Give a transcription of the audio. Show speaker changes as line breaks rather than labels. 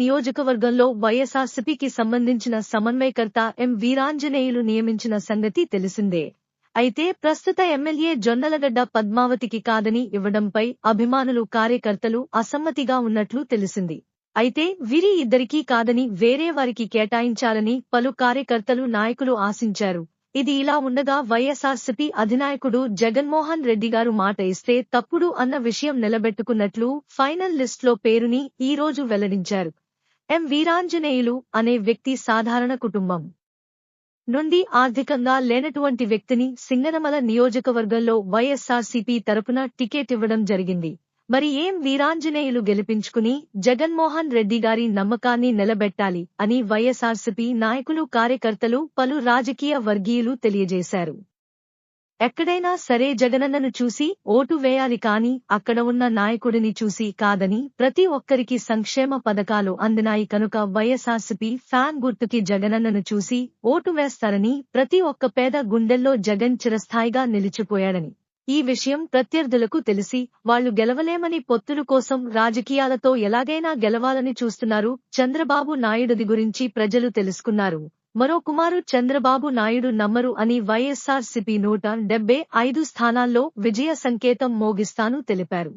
నియోజకవర్గంలో వైఎస్ఆర్సీపీకి సంబంధించిన సమన్వయకర్త ఎం వీరాంజనేయులు నియమించిన సంగతి తెలిసిందే. అయితే ప్రస్తుత ఎమ్మెల్యే జొన్నలగడ్డ పద్మావతికి కాదని ఇవ్వడంపై అభిమానులు కార్యకర్తలు అసమ్మతిగా ఉన్నట్లు తెలిసింది. అయితే వీరి ఇద్దరికీ కాదని వేరే వారికి కేటాయించాలని పలు కార్యకర్తలు నాయకులు ఆశించారు. ఇది ఇలా ఉండగా వైఎస్ఆర్సీపీ అధినాయకుడు జగన్మోహన్ రెడ్డి గారు మాట ఇస్తే తప్పుడు అన్న విషయం నిలబెట్టుకున్నట్లు ఫైనల్ లిస్ట్లో పేరుని ఈ రోజు వెల్లడించారు. ఎం వీరాంజనేయులు అనే వ్యక్తి సాధారణ కుటుంబం. నుండి ఆర్థికంగా లేనటువంటి వ్యక్తిని సింగనమల నియోజకవర్గంలో వైఎస్ఆర్సీపీ తరపున టికెట్ ఇవ్వడం జరిగింది. మరి ఏం వీరాంజనేయులు గెలిపించుకుని జగన్మోహన్ రెడ్డి గారి నమ్మకాన్ని నిలబెట్టాలి అని వైఎస్ఆర్సీపీ నాయకులు కార్యకర్తలు పలు రాజకీయ వర్గీయులు తెలియజేశారు. ఎక్కడైనా సరే జగనన్నను చూసి ఓటు వేయాలి కాని అక్కడ ఉన్న నాయకుడిని చూసి కాదని ప్రతి ఒక్కరికి సంక్షేమ పథకాలు అందినాయి కనుక వైఎస్ఆర్సీపీ ఫ్యాన్ గుర్తుకి జగనన్నను చూసి ఓటు వేస్తారని ప్రతి ఒక్క పేద గుండెల్లో జగన్ చిరస్థాయిగా నిలిచిపోయాడని. ఈ విషయం ప్రత్యర్థులకు తెలిసి వాళ్ళు గెలవలేమని పొత్తుల కోసం రాజకీయాలతో ఎలాగైనా గెలవాలని చూస్తున్నారు చంద్రబాబు నాయుడుది గురించి ప్రజలు తెలుసుకున్నారు. మరో కుమారు చంద్రబాబు నాయుడు నమ్మరు అని వైఎస్సార్సీపీ సిపి నూట డెబ్బై ఐదు స్థానాల్లో విజయ సంకేతం మోగిస్తాను తెలిపారు.